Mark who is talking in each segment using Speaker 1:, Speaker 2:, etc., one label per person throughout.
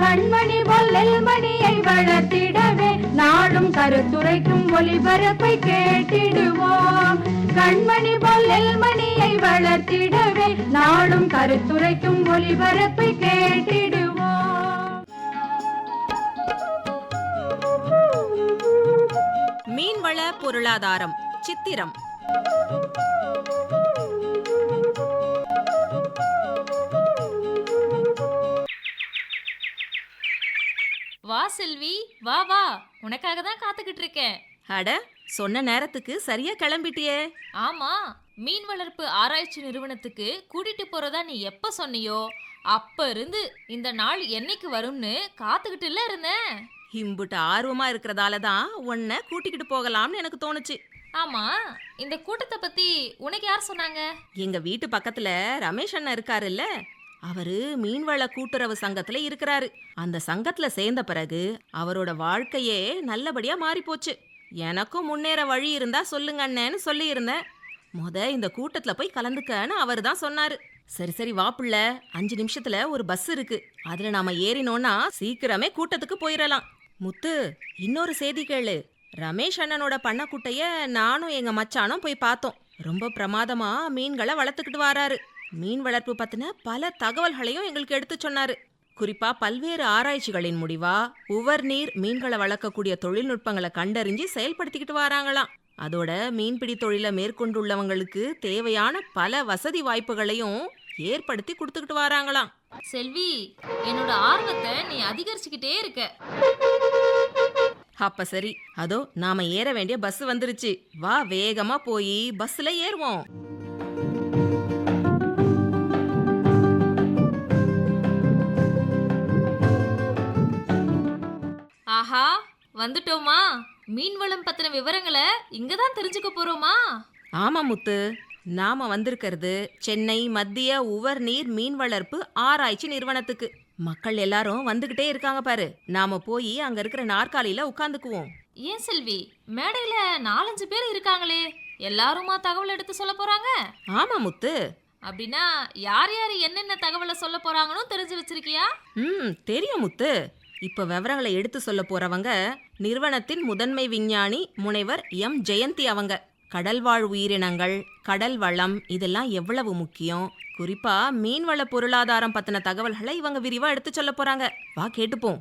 Speaker 1: கண்மணி பொல்லல் மணியை வளர்த்திடவே நாடும் கருத்துரைக்கும் ஒளிபரப்பை கேட்டிடுவோம். கண்மணி பொல்லல் மணியை வளர்த்திடவே நாடும் கருத்துரைக்கும் ஒளிபரப்பை கேட்டிடுவோம்.
Speaker 2: மீன்வள பொருளாதாரம் சித்திரம்.
Speaker 3: வா செல்வி. வா வா. உனக்காக தான் காத்துக்கிட்டு இருக்கேன்.
Speaker 2: அட சொன்ன நேரத்துக்கு சரியா கிளம்பிட்டியே.
Speaker 3: ஆமா. மீன் வளர்ப்பு ஆராய்ச்சி நிறுவனத்துக்கு கூட்டிட்டு போறதா நீ எப்ப சொன்னியோ அப்ப இருந்து இந்த நாள் என்னைக்கு வரும்னு காத்துக்கிட்டுல இருந்தேன்
Speaker 2: இம்புட்டு ஆர்வமா இருக்கிறதால தான் உன்னை கூட்டிக்கிட்டு போகலாம்னு எனக்கு தோணுச்சு.
Speaker 3: ஆமா. இந்த கூட்டத்தை பத்தி உனக்கு யார் சொன்னாங்க?
Speaker 2: எங்க வீட்டு பக்கத்துல ரமேஷ் அண்ணன் இருக்காருல்ல அவரு மீன்வள கூட்டுறவு சங்கத்துல இருக்கிறாரு. அந்த சங்கத்துல சேர்ந்த பிறகு அவரோட வாழ்க்கையே நல்லபடியா மாறி போச்சு எனக்கும் முன்னேற வழி இருந்தா சொல்லுங்க அண்ணேன்னு சொல்லியிருந்தேன். முத இந்த கூட்டத்துல போய் கலந்துக்கன்னு அவர் தான் சொன்னாரு. சரி சரி வாப்புள்ள அஞ்சு நிமிஷத்துல ஒரு பஸ் இருக்கு. அதுல நாம ஏறினோம்னா சீக்கிரமே கூட்டத்துக்கு போயிடலாம் முத்து இன்னொரு செய்தி கேளு. ரமேஷ் அண்ணனோட பண்ணக்குட்டைய நானும் எங்க மச்சானும் போய் பார்த்தோம். ரொம்ப பிரமாதமா மீன்களை வளர்த்துக்கிட்டு வராரு. மீன் வளர்ப்பு பத்தின பல தகவல்களையும் எங்களுக்கு எடுத்து சொன்னாரு. குறிப்பா பல்வேறு ஆராய்ச்சிகளின் முடிவா உவர் நீர் மீன்களை வளர்க்கக்கூடிய தொழில்நுட்பங்களை கண்டறிஞ்சு செயல்படுத்திக்கிட்டு வராங்களாம். அதோட மீன்பிடி தொழிலை மேற்கொண்டுள்ளவங்களுக்கு தேவையான பல வசதி வாய்ப்புகளையும் ஏற்படுத்தி கொடுத்துக்கிட்டு வராங்களாம்.
Speaker 3: செல்வி என்னோட ஆர்வத்தை நீ அதிகரிச்சுக்கிட்டே இருக்க.
Speaker 2: அப்ப சரி அதோ நாம ஏற வேண்டிய பஸ் வந்துருச்சு. வா வேகமா போய் பஸ்ல ஏறுவோம்.
Speaker 3: ஆஹா வந்துட்டோமா. மீன் வளம் பத்தின விவரங்களை இங்க தான் தெரிஞ்சுக்க போறோமா?
Speaker 2: ஆமா முத்து. நாம வந்திருக்கிறது சென்னை மத்திய உவர் நீர் மீன் வளர்ப்பு ஆராய்ச்சி நிறுவனத்துக்கு. மக்கள் எல்லாரும் வந்துகிட்டே இருக்காங்க பாரு. நாம போய் அங்க இருக்கிற நாற்காலியில உட்காந்துக்குவோம்.
Speaker 3: ஏன் செல்வி? மேடையில நாலஞ்சு பேர் இருக்காங்களே. எல்லாருமா தகவல் எடுத்து சொல்ல போறாங்க?
Speaker 2: ஆமா முத்து.
Speaker 3: அப்படின்னா யார் யார் என்னென்ன தகவலை சொல்ல போறாங்கன்னு தெரிஞ்சு வச்சிருக்கியா?
Speaker 2: ம் தெரியும் முத்து. இப்ப விவரங்களை எடுத்து சொல்ல போறவங்க நிறுவனத்தின் முதன்மை விஞ்ஞானி முனைவர் எம். ஜெயந்தி அவங்க. கடல்வாழ் உயிரினங்கள் கடல் வளம் இதெல்லாம் எவ்வளவு முக்கியம்? குறிப்பா மீன்வள பொருளாதாரம் பத்தின தகவல்களை இவங்க விரிவா எடுத்து சொல்ல போறாங்க. வா கேட்டுப்போம்.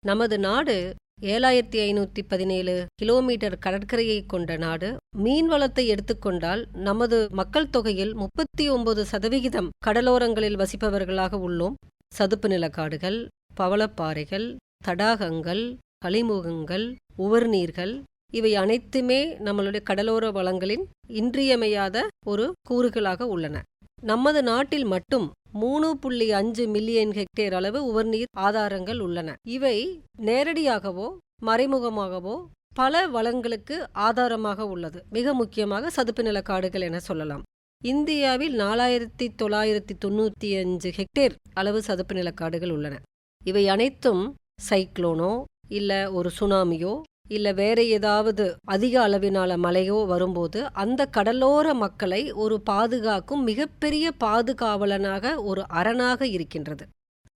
Speaker 4: நமது நாடு ஏழாயிரத்தி ஐநூற்றி பதினேழு கிலோமீட்டர் கடற்கரையை கொண்ட நாடு மீன் வளத்தை எடுத்துக்கொண்டால் நமது மக்கள் தொகையில் முப்பத்தி ஒன்பது சதவிகிதம் கடலோரங்களில் வசிப்பவர்களாக உள்ளோம். சதுப்பு நிலக்காடுகள் பவளப்பாறைகள் தடாகங்கள் கழிமுகங்கள் உவர்நீர்கள் இவை அனைத்துமே நம்மளுடைய கடலோர வளங்களின் இன்றியமையாத ஒரு கூறுகளாக உள்ளன. நமது நாட்டில் மட்டும் மூணு புள்ளி அஞ்சு மில்லியன் ஹெக்டேர் அளவு உவர்நீர் ஆதாரங்கள் உள்ளன. இவை நேரடியாகவோ மறைமுகமாகவோ பல வளங்களுக்கு ஆதாரமாக உள்ளது. மிக முக்கியமாக சதுப்பு நில காடுகள் என சொல்லலாம். இந்தியாவில் நாலாயிரத்தி தொள்ளாயிரத்தி தொண்ணூற்றி அஞ்சு ஹெக்டேர் அளவு சதுப்பு நிலக்காடுகள் உள்ளன. இவை அனைத்தும் சைக்ளோனோ இல்லை ஒரு சுனாமியோ இல்லை வேற ஏதாவது அதிக அளவினால மழையோ வரும்போது அந்த கடலோர மக்களை ஒரு பாதுகாக்கும் மிகப்பெரிய பாதுகாவலனாக ஒரு அரணாக இருக்கின்றது.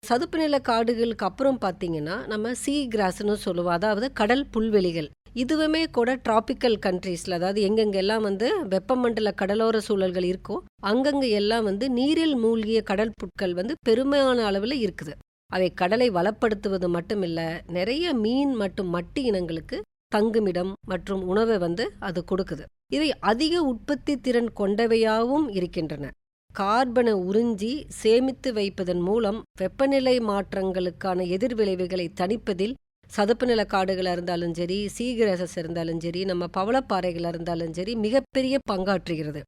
Speaker 4: சதுப்பு நில காடுகளுக்கு அப்புறம் பார்த்தீங்கன்னா நம்ம சீ கிராஸ்னு சொல்லுவோம். அதாவது கடல் புல்வெளிகள். இதுவுமே கூட டிராபிக்கல் கண்ட்ரீஸ்ல அதாவது எங்கெங்கெல்லாம் வந்து வெப்பமண்டல கடலோர சூழல்கள் இருக்கோ அங்கங்கே எல்லாம் வந்து நீரில் மூழ்கிய கடல் புட்கள் வந்து பெருமையான அளவில் இருக்குது. அவை கடலை வளப்படுத்துவது மட்டுமில்ல நிறைய மீன் மற்றும் மட்டி இனங்களுக்கு தங்குமிடம் மற்றும் உணவை வந்து அது கொடுக்குது. இவை அதிக உற்பத்தி திறன் கொண்டவையாகவும் இருக்கின்றன. கார்பனை உறிஞ்சி சேமித்து வைப்பதன் மூலம் வெப்பநிலை மாற்றங்களுக்கான எதிர்விளைவுகளை தணிப்பதில் சதுப்பு நில காடுகளாக இருந்தாலும் சரி சீகிரசஸ் இருந்தாலும் சரி நம்ம பவளப்பாறைகளாக இருந்தாலும் சரி மிகப்பெரிய பங்காற்றுகிறது.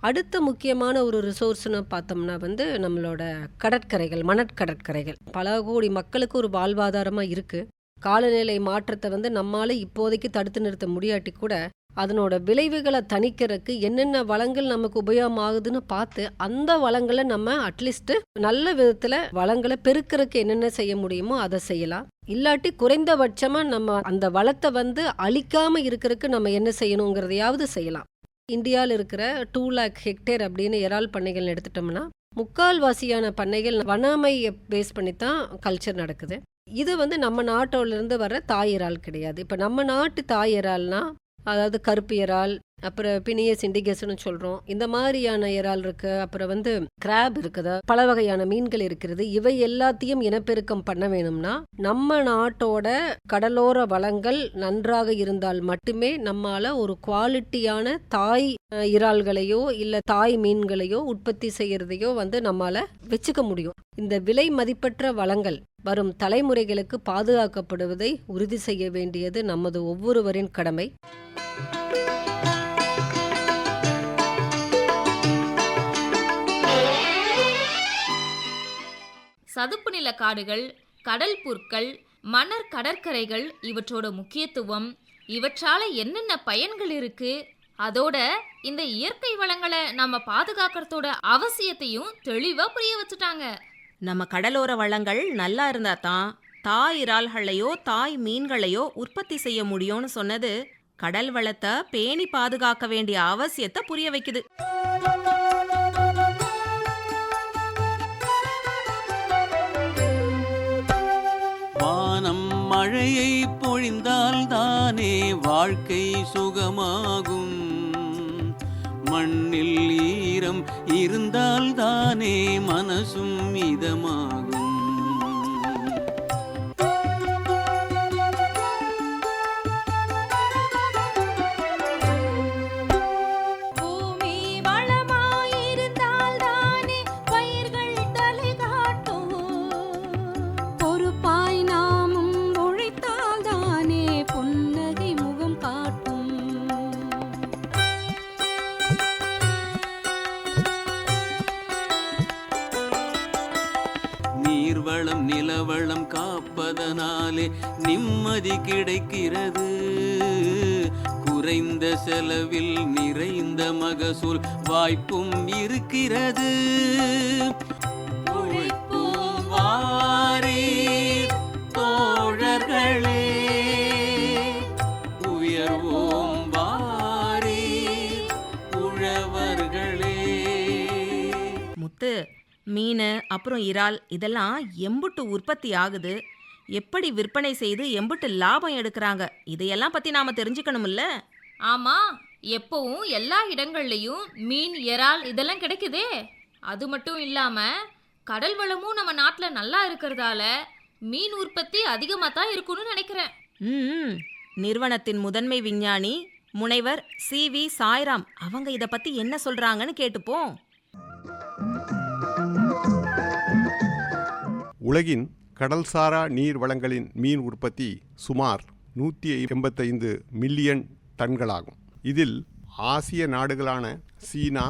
Speaker 4: அடுத்த முக்கியமான ஒரு ரிசோர்ஸ்னு பார்த்தோம்னா வந்து நம்மளோட கடற்கரைகள் மணற்கடற்கரைகள். பல கோடி மக்களுக்கு ஒரு வாழ்வாதாரமாக இருக்கு. காலநிலை மாற்றத்தை வந்து நம்மால இப்போதைக்கு தடுத்து நிறுத்த முடியாட்டி கூட அதனோட விளைவுகளை தணிக்கிறதுக்கு என்னென்ன வளங்கள் நமக்கு உபயோகமாகுதுன்னு பார்த்து அந்த வளங்களை நம்ம அட்லீஸ்ட் நல்ல விதத்துல வளங்களை பெருக்கிறதுக்கு என்னென்ன செய்ய முடியுமோ அதை செய்யலாம். இல்லாட்டி குறைந்தபட்சமா நம்ம அந்த வளத்தை வந்து அழிக்காம இருக்கிறதுக்கு நம்ம என்ன செய்யணுங்கிறதையாவது செய்யலாம். இந்தியாவில் இருக்கிற டூ லேக் ஹெக்டேர் அப்படின்னு இறால் பண்ணைகள் எடுத்துட்டோம்னா முக்கால்வாசியான பண்ணைகள் வனாமையை பேஸ் பண்ணி தான் கல்ச்சர் நடக்குது. இது வந்து நம்ம நாட்டோல இருந்து வர தாய் இறால் கிடையாது. இப்போ நம்ம நாட்டு தாய் இறால்னா அதாவது கருப்பு இறால் அப்புறம் பினிய சிண்டிகேஸ்னு சொல்கிறோம் இந்த மாதிரியான இறால் இருக்குது அப்புறம் வந்து கிராப் இருக்குது. பல வகையான மீன்கள் இருக்கிறது. இவை எல்லாத்தையும் இனப்பெருக்கம் பண்ண வேணும்னா நம்ம நாட்டோட கடலோர வளங்கள் நன்றாக இருந்தால் மட்டுமே நம்மால ஒரு குவாலிட்டியான தாய் இறால்களையோ இல்லை தாய் மீன்களையோ உற்பத்தி செய்யறதையோ வந்து நம்மால வச்சுக்க முடியும். இந்த விலை மதிப்பற்ற வளங்கள் வரும் தலைமுறைகளுக்கு பாதுகாக்கப்படுவதை உறுதி செய்ய வேண்டியது நமது ஒவ்வொருவரின் கடமை.
Speaker 3: சதுப்பு நில காடுகள் கடல் புற்கள் மணற் கடற்கரைகள் இவற்றோட முக்கியத்துவம் இவற்றால என்னென்ன பயன்கள் இருக்கு அதோட இந்த இயற்கை வளங்களை நம்ம பாதுகாக்கிறதோட அவசியத்தையும் தெளிவா புரிய வச்சுட்டாங்க.
Speaker 2: நம்ம கடலோர வளங்கள் நல்லா இருந்தா தான் தாய் இறால்களையோ தாய் மீன்களையோ உற்பத்தி செய்ய முடியும்னு சொன்னது கடல் வளத்தை பேணி பாதுகாக்க வேண்டிய அவசியத்தை புரிய வைக்குது.
Speaker 5: மழையை பொழிந்தால் தானே வாழ்க்கை சுகமாகும். மண்ணில் ஈரம் இருந்தால் தானே மனசும் இதமாகும் காப்பதனாலே நிம்மதி கிடைக்கிறது. குறைந்த செலவில் நிறைந்த மகசூல் வாய்ப்பும் இருக்கிறது. உழைப்போம் தோழர்களே உயர்வோம் உழவர்களே.
Speaker 2: முத்து மீன் அப்புறம் இறால் இதெல்லாம் எம்புட்டு உற்பத்தி ஆகுது. எப்படி விற்பனை செய்து எம்புட்டு லாபம் எடுக்கிறாங்க? இதையெல்லாம் பத்தி நாம தெரிஞ்சுக்கணும்ல?
Speaker 3: ஆமா எப்பவும் எல்லா இடங்கள்லயும் மீன் இறால் இதெல்லாம் கிடைக்குதே. அது மட்டும் இல்லாம கடல் வளமும் நம்ம நாட்டுல நல்லா இருக்கிறதால மீன் உற்பத்தி அதிகமா தான் இருக்கும்னு நினைக்கிறேன்.
Speaker 2: ம் நிறுவனத்தின் முதன்மை விஞ்ஞானி முனைவர் சி. வி. சாய்ராம் அவங்க இத பத்தி என்ன சொல்றாங்கன்னு கேட்டுப்போம்.
Speaker 6: உலகின் கடல்சாரா நீர் வளங்களின் மீன் உற்பத்தி சுமார் நூற்றி எண்பத்தைந்து மில்லியன் டன்களாகும். இதில் ஆசிய நாடுகளான சீனா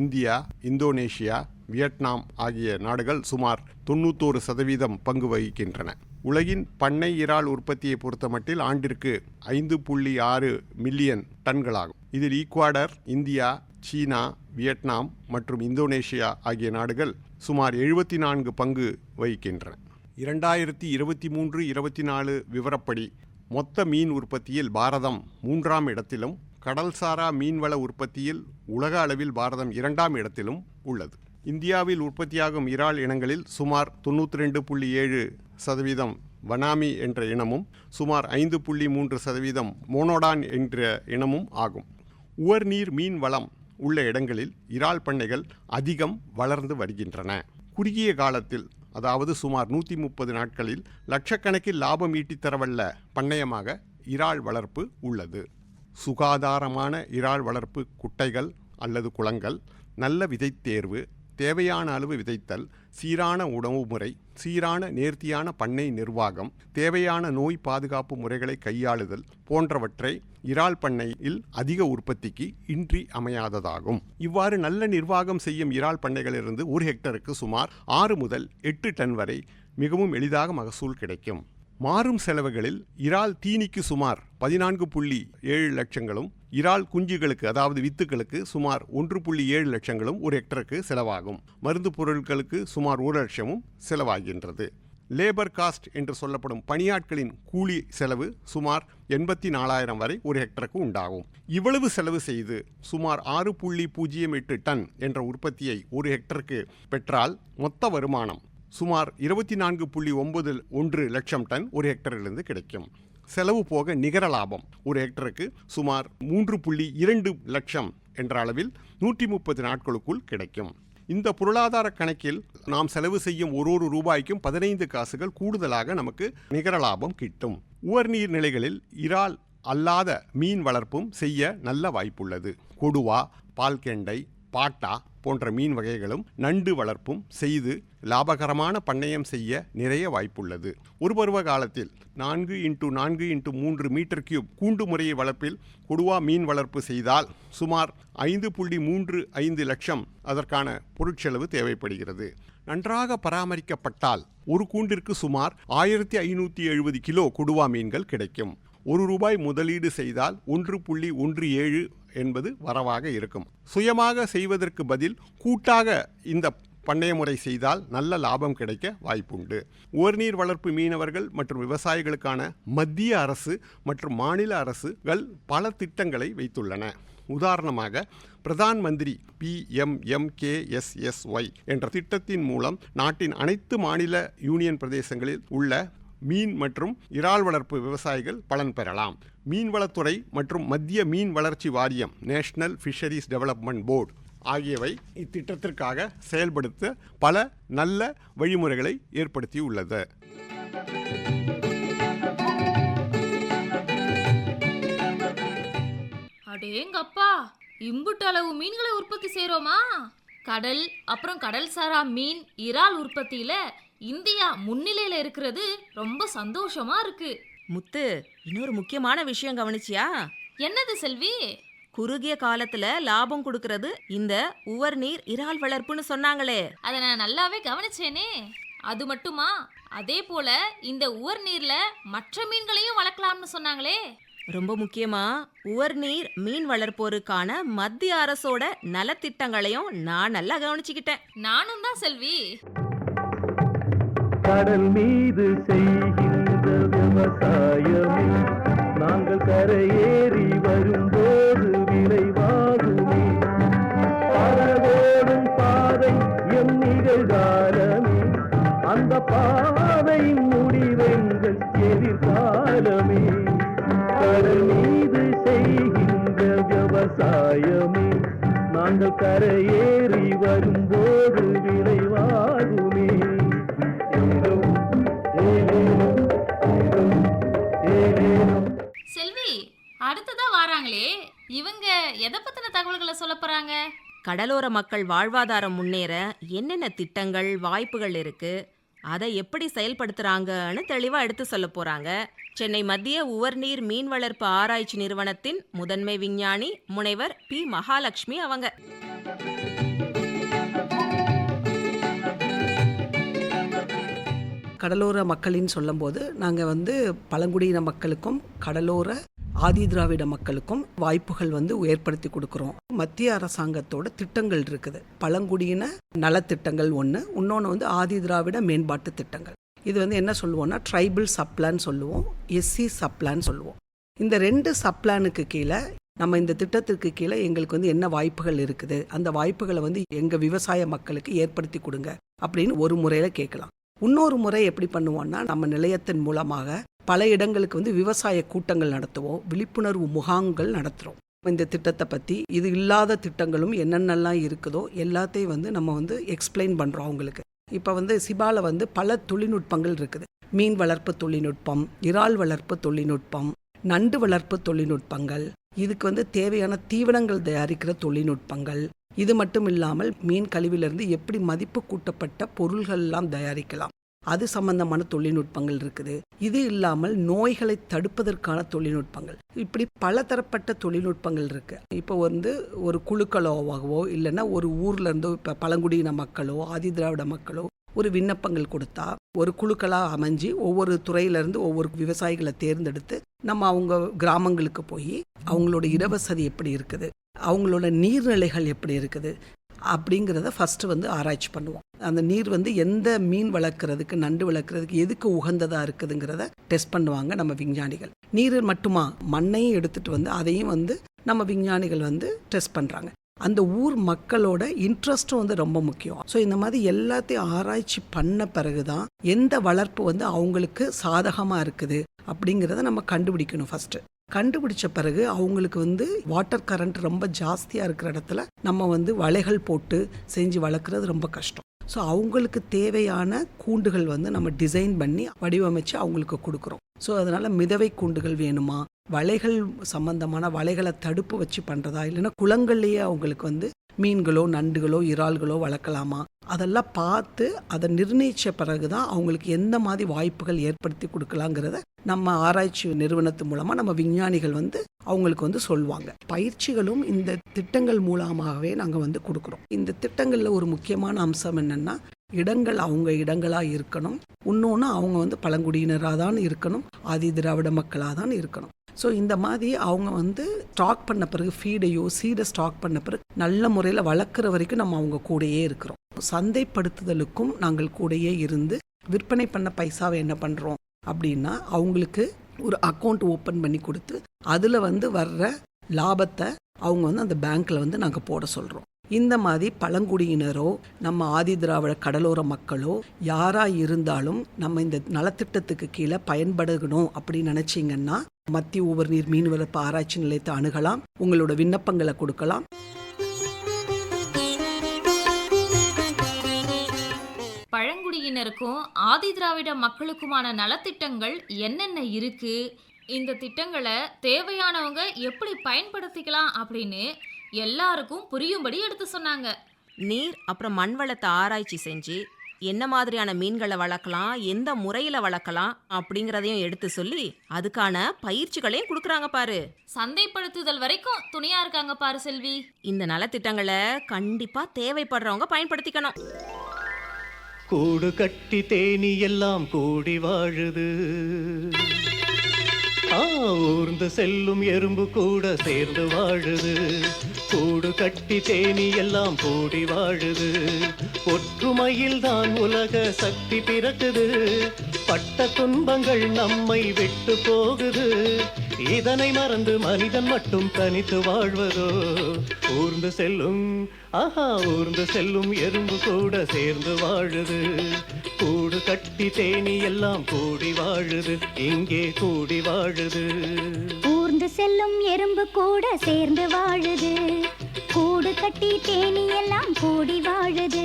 Speaker 6: இந்தியா இந்தோனேஷியா வியட்நாம் ஆகிய நாடுகள் சுமார் தொண்ணூத்தோரு சதவீதம் பங்கு வகிக்கின்றன. உலகின் பண்ணை இறால் உற்பத்தியை பொறுத்தமட்டில் ஆண்டிற்கு ஐந்து புள்ளி ஆறு மில்லியன் டன்களாகும். இதில் ஈக்வாடர் இந்தியா சீனா வியட்நாம் மற்றும் இந்தோனேஷியா ஆகிய நாடுகள் சுமார் எழுபத்தி நான்கு பங்கு வகிக்கின்றன. இரண்டாயிரத்தி இருபத்தி மூன்று இருபத்தி நாலு விவரப்படி மொத்த மீன் உற்பத்தியில் பாரதம் மூன்றாம் இடத்திலும் கடல்சாரா மீன்வள உற்பத்தியில் உலக அளவில் பாரதம் இரண்டாம் இடத்திலும் உள்ளது. இந்தியாவில் உற்பத்தியாகும் இறால் இனங்களில் சுமார் தொண்ணூற்றி ரெண்டு புள்ளி ஏழு சதவீதம் வனாமி என்ற இனமும் சுமார் ஐந்து புள்ளி மூன்று சதவீதம் மோனோடான் என்ற இனமும் ஆகும். உவர்நீர் மீன் வளம் உள்ள இடங்களில் இறால் பண்ணைகள் அதிகம் வளர்ந்து வருகின்றன. குறுகிய காலத்தில் அதாவது சுமார் நூற்றி முப்பது நாட்களில் லட்சக்கணக்கில் லாபம் ஈட்டித் தரவல்ல பண்ணையமாக இறால் வளர்ப்பு உள்ளது. சுகாதாரமான இறால் வளர்ப்பு குட்டைகள் அல்லது குளங்கள் நல்ல விதை தேர்வு தேவையான அளவு விதைத்தல் சீரான உணவு முறை சீரான நேர்த்தியான பண்ணை நிர்வாகம் தேவையான நோய் பாதுகாப்பு முறைகளை கையாளுதல் போன்றவற்றை இறால் பண்ணையில் அதிக உற்பத்திக்கு இன்றி அமையாததாகும். இவ்வாறு நல்ல நிர்வாகம் செய்யும் இறால் பண்ணைகளிலிருந்து ஒரு ஹெக்டருக்கு சுமார் ஆறு முதல் எட்டு டன் வரை மிகவும் எளிதாக மகசூல் கிடைக்கும். மாறும் செலவுகளில் இறால் தீனிக்கு சுமார் பதினான்கு புள்ளி ஏழு லட்சங்களும் இறால் குஞ்சுகளுக்கு அதாவது வித்துக்களுக்கு சுமார் ஒன்று புள்ளி ஏழு லட்சங்களும் ஒரு ஹெக்டருக்கு செலவாகும். மருந்து பொருட்களுக்கு சுமார் ஒரு லட்சமும் செலவாகின்றது. லேபர் காஸ்ட் என்று சொல்லப்படும் பணியாட்களின் கூலி செலவு சுமார் எண்பத்தி நாலாயிரம் வரை ஒரு ஹெக்டருக்கு உண்டாகும். இவ்வளவு செலவு செய்து சுமார் ஆறு புள்ளி பூஜ்ஜியம் எட்டு டன் என்ற உற்பத்தியை ஒரு ஹெக்டருக்கு பெற்றால் மொத்த வருமானம் சுமார் இருபத்தி நான்கு புள்ளி ஒன்பது ஒன்று லட்சம் டன் ஒரு ஹெக்டரிலிருந்து கிடைக்கும். செலவு போக நிகர லாபம் ஒரு ஹெக்டருக்கு சுமார் மூன்று புள்ளி இரண்டு லட்சம் என்ற அளவில் நூற்றி முப்பது நாட்களுக்குள் கிடைக்கும். இந்த பொருளாதார கணக்கில் நாம் செலவு செய்யும் ஒரு ஒரு ரூபாய்க்கும் பதினைந்து காசுகள் கூடுதலாக நமக்கு நிகர லாபம் கிட்டும். உவர்நீர் நிலைகளில் இறால் அல்லாத மீன் வளர்ப்பும் செய்ய நல்ல வாய்ப்புள்ளது. கொடுவா பால்கெண்டை பாட்டா போன்ற மீன் வகைகளும் நண்டு வளர்ப்பும் செய்து லாபகரமான பண்ணையம் செய்ய நிறைய வாய்ப்புள்ளது. ஒரு பருவ காலத்தில் நான்கு இன்ட்டு நான்கு இன்ட்டு மூன்று மீட்டர் கியூப் கூண்டு முறையை வளர்ப்பில் கொடுவா மீன் வளர்ப்பு செய்தால் சுமார் ஐந்து புள்ளி மூன்று ஐந்து லட்சம் அதற்கான பொருட்செலவு தேவைப்படுகிறது. நன்றாக பராமரிக்கப்பட்டால் ஒரு கூண்டிற்கு சுமார் ஆயிரத்தி ஐநூற்றி எழுபது கிலோ கொடுவா மீன்கள் கிடைக்கும். ஒரு ரூபாய் முதலீடு செய்தால் ஒன்று புள்ளி ஒன்று ஏழு என்பது வரவாக இருக்கும். சுயமாக செய்வதற்கு பதில் கூட்டாக இந்த பண்ணைய முறை செய்தால் நல்ல லாபம் கிடைக்க வாய்ப்புண்டு. ஓர்நீர் வளர்ப்பு மீனவர்கள் மற்றும் விவசாயிகளுக்கான மத்திய அரசு மற்றும் மாநில அரசுகள் பல திட்டங்களை வைத்துள்ளன. உதாரணமாக பிரதான் மந்திரி பிஎம்எம்கேஎஸ்எஸ்ஒய் என்ற திட்டத்தின் மூலம் நாட்டின் அனைத்து மாநில யூனியன் பிரதேசங்களில் உள்ள மீன் மற்றும் இறால் வளர்ப்பு விவசாயிகள் பலன் பெறலாம். மீன்வளத்துறை மற்றும் மத்திய மீன் வளர்ச்சி வாரியம் நேஷனல் ஃபிஷரிஸ் டெவலப்மெண்ட் போர்டு ஆகியவை இத்திட்டத்திற்காக செயல்படுத்த பல நல்ல வழிமுறைகளை ஏற்படுத்தியுள்ளது.
Speaker 3: அடேங்கப்பா! இம்புட்டு அளவு மீன்களை உற்பத்தி செய்கிறோமா கடல் அப்புறம் கடல் சாரா மீன் இறால் உற்பத்தியில இந்தியா முன்னிலையில இருக்கிறது ரொம்ப சந்தோஷமா இருக்கு.
Speaker 2: முத்து இன்னொரு முக்கியமான விஷயம் கவனிச்சியா?
Speaker 3: என்னது செல்வி?
Speaker 2: குறுகிய காலத்துல லாபம் கொடுக்கறது இந்த உவர்நீர் இறால் வளர்ப்புன்னு சொன்னாங்களே.
Speaker 3: அதை நான் நல்லாவே கவனிச்சேனே. அது மட்டுமா? அதே போல இந்த உவர் நீர்ல மற்ற மீன்களையும் வளர்க்கலாம்னு சொன்னாங்களே.
Speaker 2: ரொம்ப முக்கியமா உவர்நீர் மீன் வளர்ப்போருக்கான மத்திய அரசோட நலத்திட்டங்களையும் நான் நல்லா கவனிச்சுக்கிட்டேன்.
Speaker 3: நானும் தான் செல்வி.
Speaker 7: கடல் மீது செய்கின்ற விவசாயமே. நாங்கள் கரையேறி வரும்போது விளைவாகுமே பரவோடும் பாதை எம் நிகழ்காலமே. அந்த பாதை முடிவெங்கள் எதிர்காலமே. கடல் மீது செய்கின்ற விவசாயமே. நாங்கள் கரையேறி
Speaker 3: சொல்ல போறாங்க?
Speaker 2: கடலோர மக்கள் வாழ்வாதாரம் முன்னேற என்னென்ன திட்டங்கள் வாய்ப்புகள் இருக்கு? அதை எப்படி செயல்படுத்துறாங்கன்னு தெளிவா எடுத்து சொல்ல போறாங்க. சென்னை மத்திய உவர்நீர் மீன் வளர்ப்பு ஆராய்ச்சி நிறுவனத்தின் முதன்மை விஞ்ஞானி முனைவர் பி. மகாலட்சுமி அவங்க.
Speaker 8: கடலோர மக்களின்னு சொல்லும்போது நாங்கள் வந்து பழங்குடியின மக்களுக்கும் கடலோர ஆதி திராவிட மக்களுக்கும் வாய்ப்புகள் வந்து ஏற்படுத்தி கொடுக்குறோம். மத்திய அரசாங்கத்தோட திட்டங்கள் இருக்குது. பழங்குடியின நலத்திட்டங்கள் ஒன்று இன்னொன்று வந்து ஆதி திராவிட மேம்பாட்டு திட்டங்கள். இது வந்து என்ன சொல்லுவோம்னா ட்ரைபிள் சப்ளான் சொல்லுவோம் எஸ்சி சப்ளான் சொல்லுவோம். இந்த ரெண்டு சப்ளானுக்கு கீழே நம்ம இந்த திட்டத்திற்கு கீழே எங்களுக்கு வந்து என்ன வாய்ப்புகள் இருக்குது? அந்த வாய்ப்புகளை வந்து எங்கள் விவசாய மக்களுக்கு ஏற்படுத்தி கொடுங்க அப்படின்னு ஒரு முறையில் கேட்கலாம். இன்னொரு முறை எப்படி பண்ணுவோம்னா நம்ம நிலையத்தின் மூலமாக பல இடங்களுக்கு வந்து விவசாய கூட்டங்கள் நடத்துவோம் விழிப்புணர்வு முகாம்கள் நடத்துகிறோம் இந்த திட்டத்தை பற்றி இது இல்லாத திட்டங்களும் என்னென்னலாம் இருக்குதோ எல்லாத்தையும் வந்து நம்ம வந்து எக்ஸ்பிளைன் பண்ணுறோம் அவங்களுக்கு. இப்போ வந்து சிபால வந்து பல தொழில்நுட்பங்கள் இருக்குது. மீன் வளர்ப்பு தொழில்நுட்பம் இறால் வளர்ப்பு தொழில்நுட்பம் நண்டு வளர்ப்பு தொழில்நுட்பங்கள் இதுக்கு வந்து தேவையான தீவனங்கள் தயாரிக்கிற தொழில்நுட்பங்கள் இது மட்டும் இல்லாமல் மீன் கழிவிலிருந்து எப்படி மதிப்பு கூட்டப்பட்ட பொருள்கள்லாம் தயாரிக்கலாம். அது சம்பந்தமான தொழில்நுட்பங்கள் இருக்குது. இது இல்லாமல் நோய்களை தடுப்பதற்கான தொழில்நுட்பங்கள். இப்படி பலதரப்பட்ட தொழில்நுட்பங்கள் இருக்கு. இப்போ வந்து ஒரு குழுக்களோவாகவோ இல்லைன்னா ஒரு ஊர்ல இருந்தோ இப்போ பழங்குடியின மக்களோ ஆதி திராவிட மக்களோ ஒரு விண்ணப்பங்கள் கொடுத்தா ஒரு குழுக்களாக அமைஞ்சு ஒவ்வொரு துறையிலேருந்து ஒவ்வொரு விவசாயிகளை தேர்ந்தெடுத்து நம்ம அவங்க கிராமங்களுக்கு போய் அவங்களோட இடவசதி எப்படி இருக்குது அவங்களோட நீர்நிலைகள் எப்படி இருக்குது அப்படிங்கிறத ஃபஸ்ட்டு வந்து ஆராய்ச்சி பண்ணுவோம். அந்த நீர் வந்து எந்த மீன் வளர்க்குறதுக்கு நண்டு வளர்க்குறதுக்கு எதுக்கு உகந்ததாக இருக்குதுங்கிறத டெஸ்ட் பண்ணுவாங்க நம்ம விஞ்ஞானிகள். நீர் மட்டுமா மண்ணையும் எடுத்துகிட்டு வந்து அதையும் வந்து நம்ம விஞ்ஞானிகள் வந்து டெஸ்ட் பண்ணுறாங்க அந்த ஊர் மக்களோட இன்ட்ரெஸ்ட்டும் வந்து ரொம்ப முக்கியம். ஸோ இந்த மாதிரி எல்லாத்தையும் ஆராய்ச்சி பண்ண பிறகு தான் எந்த வளர்ப்பு வந்து அவங்களுக்கு சாதகமாக இருக்குது அப்படிங்கிறத நம்ம கண்டுபிடிக்கணும் ஃபஸ்ட்டு கண்டுபிடிச்ச பிறகு அவங்களுக்கு வந்து வாட்டர் கரண்ட் ரொம்ப ஜாஸ்தியாக இருக்கிற இடத்துல நம்ம வந்து வலைகள் போட்டு செஞ்சு வளர்க்குறது ரொம்ப கஷ்டம். ஸோ அவங்களுக்கு தேவையான கூண்டுகள் வந்து நம்ம டிசைன் பண்ணி வடிவமைச்சு அவங்களுக்கு கொடுக்குறோம். ஸோ அதனால் மிதவை கூண்டுகள் வேணுமா? வலைகள் சம்பந்தமான வலைகளை தடுப்பு வச்சு பண்ணுறதா இல்லைன்னா குளங்கள்லேயே அவங்களுக்கு வந்து மீன்களோ நண்டுகளோ இறால்களோ வளர்க்கலாமா? அதெல்லாம் பார்த்து அதை நிர்ணயித்த பிறகு தான் அவங்களுக்கு எந்த மாதிரி வாய்ப்புகள் ஏற்படுத்தி கொடுக்கலாங்கிறத நம்ம ஆராய்ச்சி நிறுவனத்து மூலமாக நம்ம விஞ்ஞானிகள் வந்து அவங்களுக்கு வந்து சொல்லுவாங்க. பயிற்சிகளும் இந்த திட்டங்கள் மூலமாகவே நாங்கள் வந்து கொடுக்குறோம். இந்த திட்டங்களில் ஒரு முக்கியமான அம்சம் என்னென்னா இடங்கள் அவங்க இடங்களாக இருக்கணும். இன்னொன்று அவங்க வந்து பழங்குடியினராக தான் இருக்கணும். ஆதி திராவிட மக்களாக தான் இருக்கணும். ஸோ இந்த மாதிரி அவங்க வந்து ஸ்டாக் பண்ண பிறகு ஃபீடையோ சீடை ஸ்டாக் பண்ண பிறகு நல்ல முறையில் வளர்க்குற வரைக்கும் நம்ம அவங்க கூடயே இருக்கிறோம். சந்தைப்படுத்துதலுக்கும் நாங்கள் கூடயே இருந்து விற்பனை பண்ண பைசாவை என்ன பண்ணுறோம் அப்படின்னா அவங்களுக்கு ஒரு அக்கௌண்ட் ஓப்பன் பண்ணி கொடுத்து அதில் வந்து வர்ற லாபத்தை அவங்க வந்து அந்த பேங்க்கில் வந்து நாங்கள் போட சொல்கிறோம் இந்த மாதிரி பழங்குடியினரோ நம்ம ஆதி திராவிட கடலோர மக்களோ யாராக இருந்தாலும் நம்ம இந்த நலத்திட்டத்துக்கு கீழே பயன்படுகணும் அப்படின்னு நினச்சிங்கன்னா மத்திய உவர் நீர் மீன் வளர்ப்பு ஆராய்ச்சி நிலையத்தை அணுகலாம் உங்களோட விண்ணப்பங்களை கொடுக்கலாம்.
Speaker 3: பழங்குடியினருக்கும் ஆதி திராவிட மக்களுக்குமான நலத்திட்டங்கள் என்னென்ன இருக்கு? இந்த திட்டங்களை தேவையானவங்க எப்படி பயன்படுத்திக்கலாம் அப்படின்னு எல்லாருக்கும் புரியும்படி எடுத்து சொன்னாங்க.
Speaker 2: நீர் அப்புறம் மண் வளத்தை ஆராய்ச்சி செஞ்சு என்ன மாதிரியான மீன்களை வளர்க்கலாம் எந்த முறையில் வளர்க்கலாம் அப்படிங்கிறதையும் எடுத்து சொல்லி அதுக்கான பயிற்சிகளையும் கொடுக்குறாங்க பாரு.
Speaker 3: சந்தைப்படுத்துதல் வரைக்கும் துணையா இருக்காங்க பாரு செல்வி.
Speaker 2: இந்த நலத்திட்டங்களை கண்டிப்பா தேவைப்படுறவங்க பயன்படுத்திக்கணும்.
Speaker 9: கூடு கட்டி தேனி எல்லாம் கூடி வாழுது. ஊர்ந்து செல்லும் எறும்பு கூட சேர்ந்து வாழுது. கூடு கட்டி தேனி எல்லாம் கூடி வாழுது. ஒற்றுமையில் தான் உலக சக்தி பிறக்குது. பட்ட துன்பங்கள் நம்மை விட்டு போகுது. இதனை மறந்து மனிதன் மட்டும் தனித்து வாழ்வதோ? ஊர்ந்து செல்லும் ஆஹா ஊர்ந்து செல்லும் எறும்பு கூட சேர்ந்து வாழுது. கூடு கட்டி தேனி எல்லாம் கூடி வாழுது இங்கே கூடி வாழுது.
Speaker 10: ஊர்ந்து செல்லும் எறும்பு கூட சேர்ந்து வாழுது. கூடு கட்டி தேனி எல்லாம் கூடி வாழுது.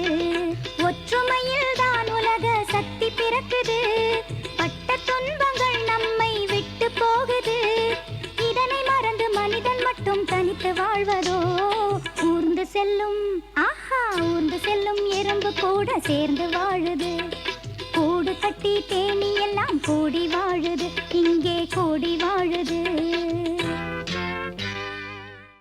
Speaker 10: ஒற்றுமையில் தான் உலக சக்தி பிறக்குது. பட்ட துன்பங்கள் நம்மை போகுது. இதனை மறந்து மனிதன் மட்டும் தனித்து வாழ்வதோ? ஊர்ந்து செல்லும் ஆஹா ஊர்ந்து செல்லும் எறும்பு கூட சேர்ந்து வாழுது. கூடு கட்டி தேனி எல்லாம் கூடி வாழுது. இங்கே கூடி வாழுது.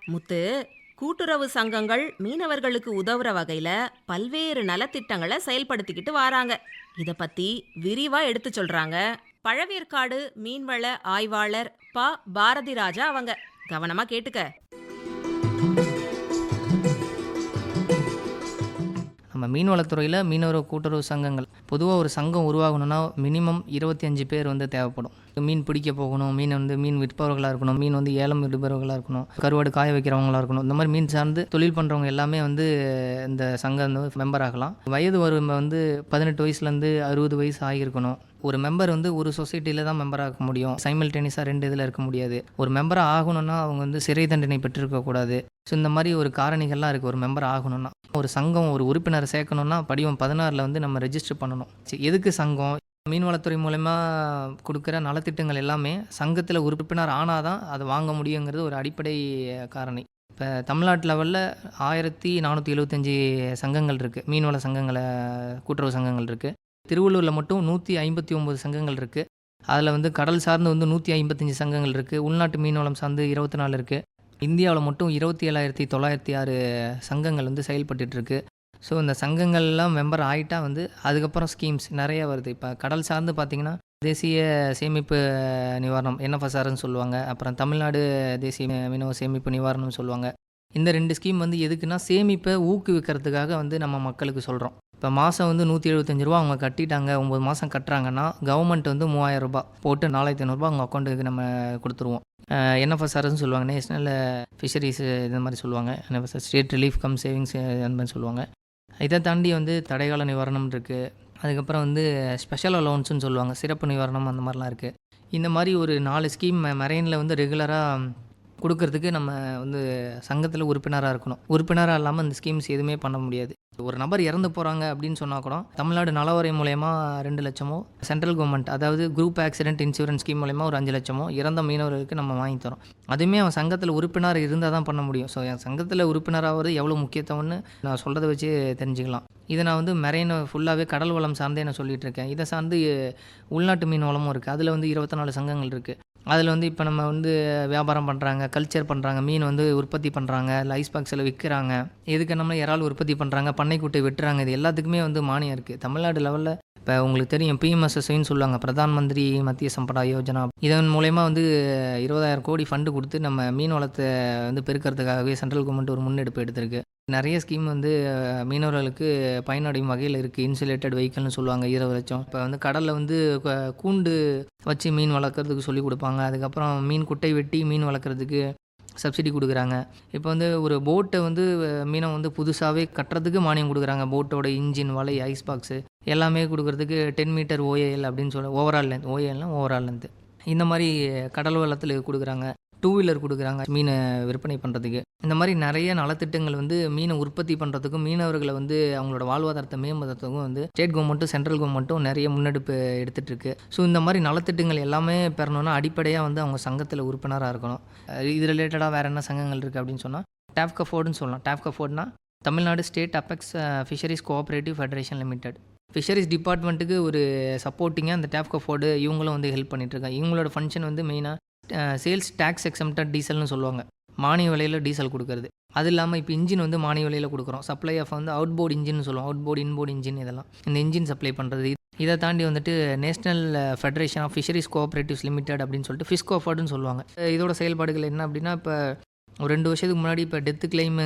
Speaker 2: முத்து கூட்டுறவு சங்கங்கள் மீனவர்களுக்கு உதவுற வகையில பல்வேறு நலத்திட்டங்களை செயல்படுத்திக்கிட்டு வராங்க. இத பத்தி விரிவா எடுத்து சொல்றாங்க பழவேற்காடு மீன்வள ஆய்வாளர் ப. பாரதி ராஜா அவங்க. கவனமா கேட்டுக்க.
Speaker 11: நம்ம மீன்வளத்துறையில் மீனவர் கூட்டுறவு சங்கங்கள். பொதுவாக ஒரு சங்கம் உருவாகணும்னா மினிமம் இருபத்தி அஞ்சு பேர் வந்து தேவைப்படும். மீன் பிடிக்க போகணும் மீன் வந்து மீன் விற்பவர்களாக இருக்கணும் மீன் வந்து ஏலம் விடுபவர்களாக இருக்கணும் கருவாடு காய வைக்கிறவங்களா இருக்கணும் இந்த மாதிரி மீன் சார்ந்து தொழில் பண்ணுறவங்க எல்லாமே வந்து இந்த சங்கம் வந்து மெம்பர் ஆகலாம். வயது வரும் வந்து பதினெட்டு வயசுலேருந்து அறுபது வயசு ஆகியிருக்கணும். ஒரு மெம்பர் வந்து ஒரு சொசைட்டியில் தான் மெம்பராக ஆக முடியும். சைமல்டேனியஸாக ரெண்டு இதில் இருக்க முடியாது. ஒரு மெம்பராக ஆகணும்னா அவங்க வந்து சிறை தண்டனை பெற்றிருக்கக்கூடாது ஸோ இந்த மாதிரி ஒரு காரணிகள்லாம் இருக்குது ஒரு மெம்பர் ஆகணும்னா ஒரு சங்கம் ஒரு உறுப்பினரை சேர்க்கணும்னா படிவம் பதினாறில் வந்து நம்ம ரெஜிஸ்டர் பண்ணணும். எதுக்கு சங்கம்? மீன்வளத்துறை மூலமா கொடுக்குற நலத்திட்டங்கள் எல்லாமே சங்கத்தில் உறுப்பினர் ஆனால் தான் அதை வாங்க முடியுங்கிறது ஒரு அடிப்படை காரணி. இப்போ தமிழ்நாட்டு லெவலில் ஆயிரத்தி நானூற்றி எழுபத்தஞ்சி சங்கங்கள் இருக்குது மீன்வள சங்கங்களை கூட்டுறவு சங்கங்கள் இருக்குது திருவள்ளூரில் மட்டும் நூற்றி ஐம்பத்தி ஒம்பது சங்கங்கள் இருக்குது அதில் வந்து கடல் சார்ந்து வந்து நூற்றி ஐம்பத்தஞ்சு சங்கங்கள் இருக்குது உள்நாட்டு மீன்வளம் சார்ந்து இருபத்தி நாலு இருக்குது இந்தியாவில் மட்டும் இருபத்தி ஏழாயிரத்தி தொள்ளாயிரத்தி ஆறு சங்கங்கள் வந்து செயல்பட்டுருக்கு ஸோ இந்த சங்கங்கள்லாம் மெம்பர் ஆகிட்டா வந்து அதுக்கப்புறம் ஸ்கீம்ஸ் நிறைய வருது. இப்போ கடல் சார்ந்து பார்த்திங்கன்னா தேசிய சேமிப்பு நிவாரணம் என்எஃப்எஸ்ஆர்னு சொல்லுவாங்க. அப்புறம் தமிழ்நாடு தேசிய மீனவ சேமிப்பு நிவாரணம்னு சொல்லுவாங்க. இந்த ரெண்டு ஸ்கீம் வந்து எதுக்குன்னா சேமிப்பை ஊக்குவிக்கிறதுக்காக வந்து நம்ம மக்களுக்கு சொல்கிறோம் இப்போ மாதம் வந்து நூற்றி எழுபத்தஞ்சு ரூபா அவங்க கட்டிட்டாங்க. ஒம்பது மாதம் கட்டுறாங்கன்னா கவர்மெண்ட் வந்து மூவாயிரம் ரூபாய் போட்டு நாலாயிரத்தி ஐநூறுரூபா அவங்க அக்கௌண்ட்டுக்கு நம்ம கொடுத்துருவோம். என்எஃப்எஸ்ஆர்னு சொல்லுவாங்க. நேஷ்னல் ஃபிஷரிஸ் இந்த மாதிரி சொல்லுவாங்க. NFSR state relief cum savings அந்த மாதிரி சொல்லுவாங்க. இதை தாண்டி வந்து தடைகால நிவாரணம் இருக்குது அதுக்கப்புறம் வந்து ஸ்பெஷல் அலோன்ஸ்னு சொல்லுவாங்க. சிறப்பு நிவாரணம் அந்த மாதிரிலாம் இருக்குது இந்த மாதிரி ஒரு நாலு ஸ்கீம் மெரெயினில் வந்து ரெகுலராக கொடுக்கறதுக்கு நம்ம வந்து சங்கத்தில் உறுப்பினராக இருக்கணும். உறுப்பினராக இல்லாமல் இந்த ஸ்கீம்ஸ் எதுவுமே பண்ண முடியாது. ஒரு நபர் இறந்து போகிறாங்க அப்படின்னு சொன்னால் கூட தமிழ்நாடு நலவரை மூலயமா ரெண்டு லட்சமோ சென்ட்ரல் கவர்மெண்ட் அதாவது குரூப் ஆக்சிடென்ட் இன்சூரன்ஸ் ஸ்கீம் மூலயமா ஒரு அஞ்சு லட்சமோ இறந்த மீனவர்களுக்கு நம்ம வாங்கி தரோம். அதுவுமே அவன் சங்கத்தில் உறுப்பினர் இருந்தால் தான் பண்ண முடியும். ஸோ என் சங்கத்தில் உறுப்பினராகிறது எவ்வளோ முக்கியத்துவம்னு நான் சொல்கிறத வச்சு தெரிஞ்சுக்கலாம். இதை நான் வந்து மெரைன் ஃபுல்லாகவே கடல் வளம் சார்ந்தே நான் சொல்லிகிட்டு இருக்கேன். இதை சார்ந்து உள்நாட்டு மீன் வளமும் இருக்குது அதில் வந்து இருபத்தி நாலு சங்கங்கள் இருக்குது அதில் வந்து இப்போ நம்ம வந்து வியாபாரம் பண்ணுறாங்க கல்ச்சர் பண்ணுறாங்க மீன் வந்து உற்பத்தி பண்ணுறாங்க இல்லை ஐஸ் பாக்ஸில் விற்கிறாங்க. எதுக்கு நம்ம இறால் உற்பத்தி பண்ணுறாங்க பண்ணைக்குட்டை வெட்டுறாங்க இது எல்லாத்துக்குமே வந்து மானியம் இருக்குது தமிழ்நாடு லெவலில் இப்போ உங்களுக்கு தெரியும் பிஎம்எஸ்எஸ்ஐன்னு சொல்லுவாங்க பிரதான் மந்திரி மத்திய சம்படா யோஜனா. இதன் மூலயமா வந்து இருபதாயிரம் கோடி ஃபண்டு கொடுத்து நம்ம மீன் வளத்தை வந்து பெருக்கிறதுக்காகவே சென்ட்ரல் கவர்மெண்ட் ஒரு முன்னெடுப்பு எடுத்திருக்கு. நிறைய ஸ்கீம் வந்து மீனவர்களுக்கு பயனடையும் வகையில் இருக்குது இன்சுலேட்டட் வெஹிக்கல்னு சொல்லுவாங்க இருபது லட்சம் இப்போ வந்து கடலில் வந்து கூண்டு வச்சு மீன் வளர்க்குறதுக்கு சொல்லி கொடுப்பாங்க. அதுக்கப்புறம் மீன் குட்டை வெட்டி மீன் வளர்க்குறதுக்கு சப்சிடி கொடுக்குறாங்க. இப்போ வந்து ஒரு போட்டை வந்து மீனை வந்து புதுசாகவே கட்டுறதுக்கு மானியம் கொடுக்குறாங்க. போட்டோட இன்ஜின் வலை ஐஸ் பாக்ஸு எல்லாமே கொடுக்குறதுக்கு டென் மீட்டர் ஓஏஎல் அப்படின்னு சொல்ல ஓவரால் லென்த் ஓஏஎல்னால் ஓவரால் லென்த்து இந்த மாதிரி கடல் வளத்தில் கொடுக்குறாங்க. டூ வீலர் கொடுக்குறாங்க மீனை விற்பனை பண்ணுறதுக்கு இந்த மாதிரி நிறைய நலத்திட்டங்கள் வந்து மீனை உற்பத்தி பண்ணுறதுக்கும் மீனவர்களை வந்து அவங்களோட வாழ்வாதாரத்தை மேம்படுத்துறதுக்கும் வந்து ஸ்டேட் கவர்மெண்ட்டும் சென்ட்ரல் கவர்மெண்ட்டும் நிறைய முன்னெடுப்பு எடுத்துகிட்டு இருக்கு. ஸோ இந்த மாதிரி நலத்திட்டங்கள் எல்லாமே பெறணும்னா அடிப்படையாக வந்து அவங்க சங்கத்தில் உறுப்பினராக இருக்கணும். இது ரிலேட்டடாக வேறு என்ன சங்கங்கள் இருக்குது அப்படின்னு சொன்னால் டாப்கா ஃபோர்டுன்னு சொல்லலாம். டாப்கா ஃபோர்ட்னா Tamil Nadu state apex fisheries cooperative federation limited fisheries டிபார்ட்மெண்ட்டுக்கு ஒரு சப்போர்ட்டிங்காக அந்த டேப்கோ ஃபோர்டு இவங்களும் வந்து ஹெல்ப் பண்ணிகிட்ருக்காங்க இவங்களோட ஃபங்க்ஷன் வந்து மெயினாக சேல்ஸ் டேக்ஸ் எக்ஸம்டட் டீசல்னு சொல்லுவாங்க. மானிய விலையில் டீசல் கொடுக்கறது. அது இல்லாமல் இப்போ இன்ஜின் வந்து மானிய விலையில் கொடுக்குறோம். சப்ளை ஆஃப் வந்து அவுட் போர்டு இன்ஜின் சொல்லுவோம். அவுட் போர்டு இன்போர்டு இன்ஜின் இதெல்லாம். இந்த இன்ஜின் சப்ளை பண்ணுறது இதை தாண்டி வந்துட்டு national federation of fisheries cooperatives limited அப்படின்னு சொல்லிட்டு ஃபிஸ்கோ ஃபோர்டுன்னு சொல்லுவாங்க. இதோட செயல்பாடுகள் என்ன அப்படின்னா இப்போ ஒரு ரெண்டு வருஷத்துக்கு முன்னாடி இப்போ டெத்து கிளைம்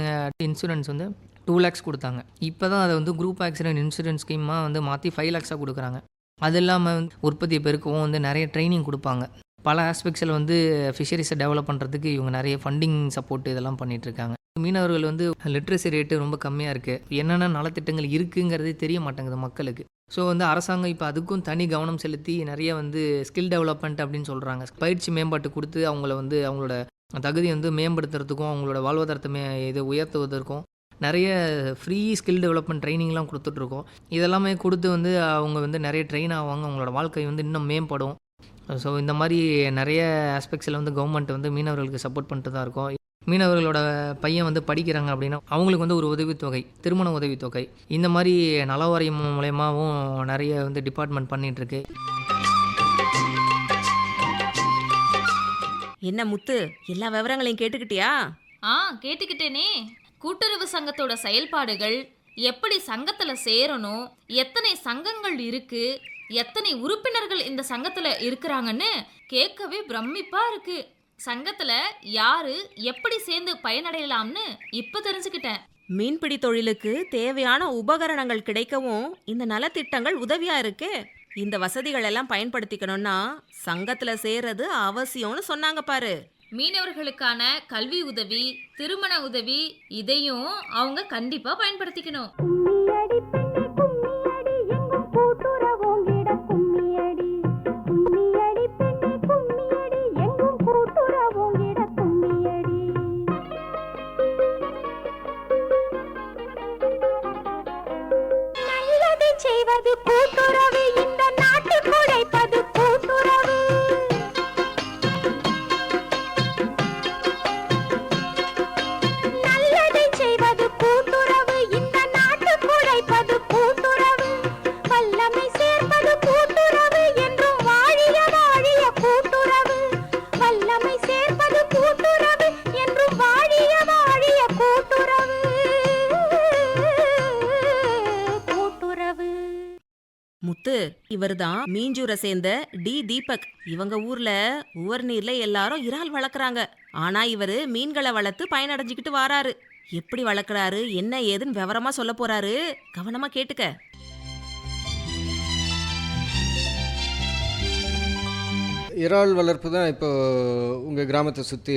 Speaker 11: இன்சூரன்ஸ் வந்து டூ லேக்ஸ் கொடுத்தாங்க. இப்போ தான் அதை வந்து குரூப் ஆக்சிடென்ட் இன்சூரன்ஸ் ஸ்கீமாக வந்து மாற்றி ஃபைவ் லேக்ஸாக கொடுக்குறாங்க. அது இல்லாமல் வந்து உற்பத்தியை பெருக்கவும் வந்து நிறைய ட்ரைனிங் கொடுப்பாங்க. பல ஆஸ்பெக்ட்ஸில் வந்து ஃபிஷரிஸை டெவலப் பண்ணுறதுக்கு இவங்க நிறைய ஃபண்டிங் சப்போர்ட் இதெல்லாம் பண்ணிகிட்ருக்காங்க மீனவர்கள் வந்து லிட்ரஸி ரேட்டு ரொம்ப கம்மியாக இருக்குது என்னென்ன நலத்திட்டங்கள் இருக்குங்கிறதே தெரிய மாட்டேங்குது மக்களுக்கு. ஸோ வந்து அரசாங்கம் இப்போ அதுக்கும் தனி கவனம் செலுத்தி நிறைய வந்து ஸ்கில் டெவலப்மெண்ட் அப்படின்னு சொல்கிறாங்க பயிற்சி மேம்பாட்டு கொடுத்து அவங்கள வந்து அவங்களோட தகுதி வந்து மேம்படுத்துறதுக்கும் அவங்களோட வாழ்வாதாரத்தை மே இதை உயர்த்துவதற்கும் நிறைய ஃப்ரீ ஸ்கில் டெவலப்மெண்ட் ட்ரைனிங்லாம் கொடுத்துட்ருக்கோம் இதெல்லாமே கொடுத்து வந்து அவங்க வந்து நிறைய ட்ரெயின் ஆவாங்க. அவங்களோட வாழ்க்கை வந்து இன்னும் மேம்படும். ஸோ இந்த மாதிரி நிறைய ஆஸ்பெக்ட்ஸில் வந்து கவர்மெண்ட் வந்து மீனவர்களுக்கு சப்போர்ட் பண்ணிட்டு தான் இருக்கோம். மீனவர்களோட பையன் வந்து படிக்கிறாங்க அப்படின்னா அவங்களுக்கு வந்து ஒரு உதவித்தொகை திருமண உதவித்தொகை. இந்த மாதிரி நல வாரியம் மூலயமாவும் நிறைய வந்து டிபார்ட்மெண்ட் பண்ணிட்டு இருக்கு.
Speaker 2: என்ன முத்து எல்லா விவரங்களையும் கேட்டுக்கிட்டியா?
Speaker 3: ஆ கேட்டுக்கிட்டேனே. கூட்டுறவு சங்கத்தோட செயல்பாடுகள் எப்படி சங்கத்துல சேரணும் எத்தனை சங்கங்கள் இருக்கு எத்தனை உறுப்பினர்கள் இந்த சங்கத்துல இருக்கிறாங்கன்னு கேட்கவே பிரமிப்பா இருக்கு. சங்கத்துல யாரு எப்படி சேர்ந்து பயனடையலாம்னு இப்ப தெரிஞ்சுக்கிட்டேன்.
Speaker 2: மீன்பிடி தொழிலுக்கு தேவையான உபகரணங்கள் கிடைக்கவும் இந்த நலத்திட்டங்கள் உதவியா இருக்கு. இந்த வசதிகள் எல்லாம் பயன்படுத்திக்கணும்னா சங்கத்துல சேர்றது அவசியம்னு சொன்னாங்க பாரு.
Speaker 3: மீனவர்களுக்கான கல்வி உதவி திருமண உதவி இதையும் அவங்க கண்டிப்பா பயன்படுத்திக்கணும்.
Speaker 10: puto
Speaker 2: இவர்தான் மீஞ்சூரை சேர்ந்த டி தீபக். இவங்க ஊர்ல உவர் நீர்ல எல்லாரும் இறால் வளர்க்குறாங்க. ஆனா இவரு மீன்களை வளர்த்து பயனடைஞ்சுக்கிட்டு வாராரு. எப்படி வளர்க்குறாரு என்ன ஏதுன்னு விவரமா சொல்ல போறாரு? கவனமா கேட்டுக்க.
Speaker 12: இறால் வளர்ப்பு தான் இப்போ உங்கள் கிராமத்தை சுற்றி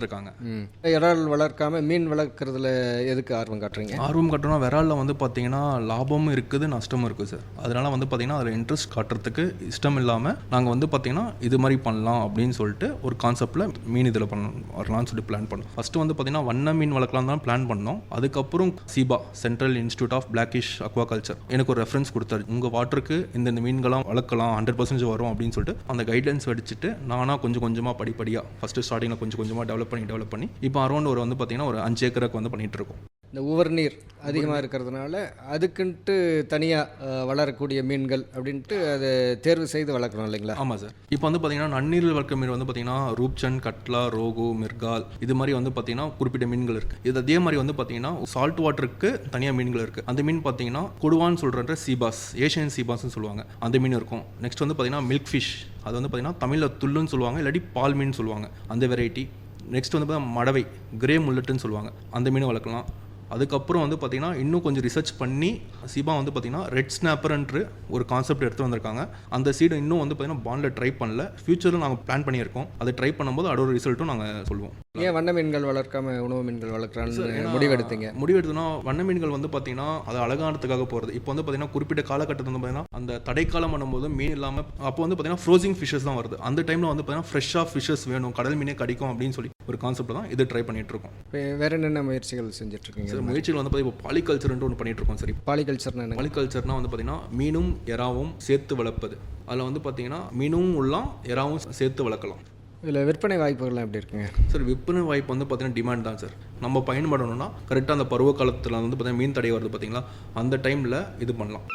Speaker 12: இருக்காங்க ம். இறால் வளர்க்காம மீன் வளர்க்குறதுல எதுக்கு ஆர்வம் காட்டுறீங்க?
Speaker 13: ஆர்வம் காட்டுறோம்னா விராலில் வந்து பார்த்தீங்கன்னா லாபமும் இருக்குது நஷ்டமும் இருக்குது சார். அதனால வந்து பார்த்தீங்கன்னா அதில் இன்ட்ரெஸ்ட் காட்டுறதுக்கு இஷ்டம் இல்லாமல் நாங்கள் வந்து பார்த்தீங்கன்னா இது மாதிரி பண்ணலாம் அப்படின்னு சொல்லிட்டு ஒரு கான்செப்டில் மீன் இதில் பண்ண வரலாம்னு சொல்லி பிளான் பண்ணோம். ஃபஸ்ட்டு வந்து பார்த்தீங்கன்னா வண்ண மீன் வளர்க்கலாம் தான் பிளான் பண்ணோம். அதுக்கப்புறம் CIBA central institute of brackish aquaculture எனக்கு ஒரு ரெஃபரன்ஸ் கொடுத்தாரு. உங்கள் வாட்டருக்கு இந்தந்த மீன்களாம் வளர்க்கலாம் ஹண்ட்ரட் பர்சன்டேஜ் வரும் அப்படின்னு சொல்லிட்டு அந்த கைட்லைன்ஸ் வடிச்சுட்டு நானாக கொஞ்சம் கொஞ்சமாக படிப்படியாக ஃபஸ்ட்டு ஸ்டார்டிங்கில் கொஞ்சம் கொஞ்சமாக டெவலப் பண்ணி டெவலப் பண்ணி இப்போ அரௌண்ட் ஒரு வந்து பார்த்தீங்கன்னா ஒரு அஞ்சு ஏக்கருக்கு வந்து பண்ணிகிட்ருக்கோம் இருக்கோம்.
Speaker 12: இந்த உவர் நீர் அதிகமாக இருக்கிறதுனால அதுக்குன்ட்டு தனியாக வளரக்கூடிய மீன்கள் அப்படின்ட்டு அதை தேர்வு செய்து வளர்க்குறோம் இல்லைங்களா?
Speaker 13: ஆமாம் சார். இப்போ வந்து பார்த்தீங்கன்னா நன்னீரில் வளர்க்க மீன் வந்து பார்த்தீங்கன்னா ரூப்சன் கட்லா ரோகு மிர்கால் இது மாதிரி வந்து பார்த்தீங்கன்னா குறிப்பிட்ட மீன்கள் இருக்குது இது அதே மாதிரி வந்து பார்த்தீங்கன்னா சால்ட் வாட்டருக்கு தனியாக மீன்கள் இருக்குது அந்த மீன் பார்த்தீங்கன்னா கொடுவான்னு சொல்கிற சீபாஸ் ஏஷியன் சீபாஸ்னு சொல்லுவாங்க. அந்த மீன் இருக்கும். நெக்ஸ்ட் வந்து பார்த்தீங்கன்னா மில்க் ஃபிஷ் அது வந்து பார்த்தீங்கன்னா தமிழில் துள்ளுன்னு சொல்லுவாங்க இல்லாட்டி பால் மீன் சொல்லுவாங்க. அந்த வெரைட்டி நெக்ஸ்ட் வந்து பார்த்தீங்கன்னா மடவை கிரே முல்லட்டுன்னு சொல்லுவாங்க. அந்த மீன் வளர்க்கலாம். அதுக்கப்புறம் வந்து பார்த்தீங்கன்னா இன்னும் கொஞ்சம் ரிசர்ச் பண்ணி சிபா வந்து பார்த்தீங்கன்னா ரெட் ஸ்னாப்பர்ன்ற ஒரு கான்செப்ட் எடுத்து வந்திருக்காங்க. அந்த சீடு இன்னும் வந்து பார்த்தீங்கன்னா பாண்டில் ட்ரை பண்ணல. ஃபியூச்சரில் நாங்கள் பிளான் பண்ணியிருக்கோம். அதை ட்ரை பண்ணும்போது அதோட ரிசல்ட்டும் நாங்கள் சொல்லுவோம்.
Speaker 12: ஏன் வண்ண மீன்கள் வளர்க்காம உணவு மீன்கள் வளர்க்குறான்னு முடிவெடுத்தீங்க?
Speaker 13: முடிவெடுத்தோன்னா வண்ண மீன்கள் வந்து பார்த்தீங்கன்னா அது அழகானதுக்காக போகிறது இப்போ வந்து பார்த்தீங்கன்னா குறிப்பிட்ட காலகட்டத்தில் வந்து பார்த்தீங்கன்னா அந்த தடைக்காலம் பண்ணும்போது மீன் இல்லாமல் அப்போ வந்து பார்த்தீங்கன்னா ஃப்ரோசிங் ஃபிஷஸ் தான் வருது. அந்த டைமில் வந்து பார்த்தீங்கன்னா ஃப்ரெஷ்ஷாக ஃபிஷஸ் வேணும் கடல் மீனே கிடைக்கும் அப்படின்னு சொல்லி ஒரு கான்செப்ட் தான் இது ட்ரை பண்ணிட்டு இருக்கோம்.
Speaker 12: வேற என்னென்ன முயற்சிகள் செஞ்சுட்ருக்கீங்க?
Speaker 13: சார் முயற்சிகள் வந்து பார்த்தீங்கன்னா இப்போ பாலிகல்ச்சர்ன்ட்டு ஒன்று பண்ணிட்டு இருக்கோம் சரி.
Speaker 12: பாலிகல்ச்சர்னு என்ன
Speaker 13: பாலிகல்ச்சர்னா வந்து பார்த்தீங்கன்னா மீனும் எறாவும் சேர்த்து வளர்ப்பது. அதில் வந்து பார்த்தீங்கன்னா மீனும் உள்ளாம் எறாவும் சேர்த்து வளர்க்கலாம்.
Speaker 12: இதில் விற்பனை வாய்ப்புகள்லாம் எப்படி இருக்குங்க?
Speaker 13: சார் விற்பனை வாய்ப்பு வந்து பார்த்தீங்கன்னா டிமாண்ட் தான் சார். நம்ம பயன்படணும்னா கரெக்டாக அந்த பருவ காலத்தில் வந்து பார்த்தீங்கன்னா மீன் தடை வருது பார்த்தீங்களா? அந்த டைமில் இது பண்ணலாம்.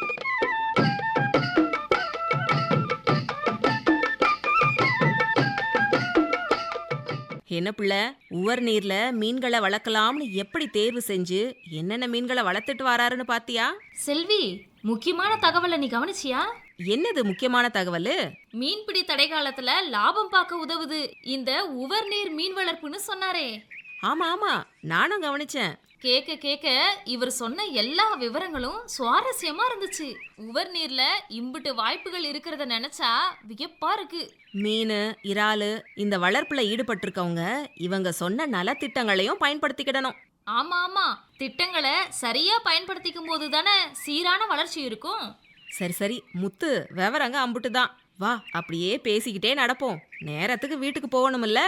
Speaker 2: என்ன பிள்ளை உவர் நீர்ல மீன்களை வளர்க்கலாம்னு எப்படி தேர்வு செஞ்சு என்னென்ன மீன்களை வளர்த்துட்டு வராருன்னு பாத்தியா?
Speaker 3: செல்வி முக்கியமான தகவலை நீ கவனிச்சியா?
Speaker 2: என்னது முக்கியமான தகவல்?
Speaker 3: மீன்பிடி தடை காலத்துல லாபம் பார்க்க உதவுது. இந்த உவர் நீர் மீன் வளர்ப்புன்னு சொன்னாரே.
Speaker 2: ஆமா ஆமா. நானும் கவனிச்சேன்.
Speaker 3: கேட்க கேட்க இவர் சொன்ன எல்லா விவரங்களும் சுவாரஸ்யமா இருந்துச்சு. உவர் நீர்ல இம்புட்டு வாய்ப்புகள் இருக்கிறத நினைச்சா வியப்பா இருக்கு.
Speaker 2: மீன் இறாலு இந்த வளர்ப்புல ஈடுபட்டிருக்கவங்க இவங்க சொன்ன நலத்திட்டங்களையும் பயன்படுத்திக்கிடணும்.
Speaker 3: ஆமா ஆமா. திட்டங்களை சரியா பயன்படுத்திக்கும் போது தானே சீரான வளர்ச்சி இருக்கும்.
Speaker 2: சரி சரி முத்து விவரங்க அம்புட்டு தான் வா அப்படியே பேசிக்கிட்டே நடப்போம். நேரத்துக்கு வீட்டுக்கு போகணும்ல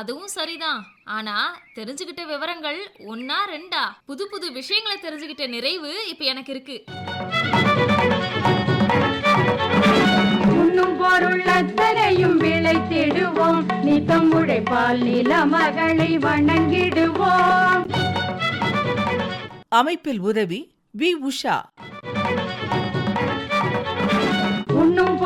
Speaker 3: அதுவும் சரிதான். ஆனா தெரிஞ்சுக்கிட்ட விவரங்கள் ஒன்னா ரெண்டா? புது புது விஷயங்களை தெரிஞ்சுக்கிட்ட நிறைவு இப்ப எனக்கு இருக்கு.
Speaker 1: உண்ணும் பொருள் அத்தனையும் விளைத்திடுவோம் நித்தம் உழைப்பால் நில மகளை வணங்கிடுவோம்.
Speaker 14: அமைப்பில் உதவி வி உஷா.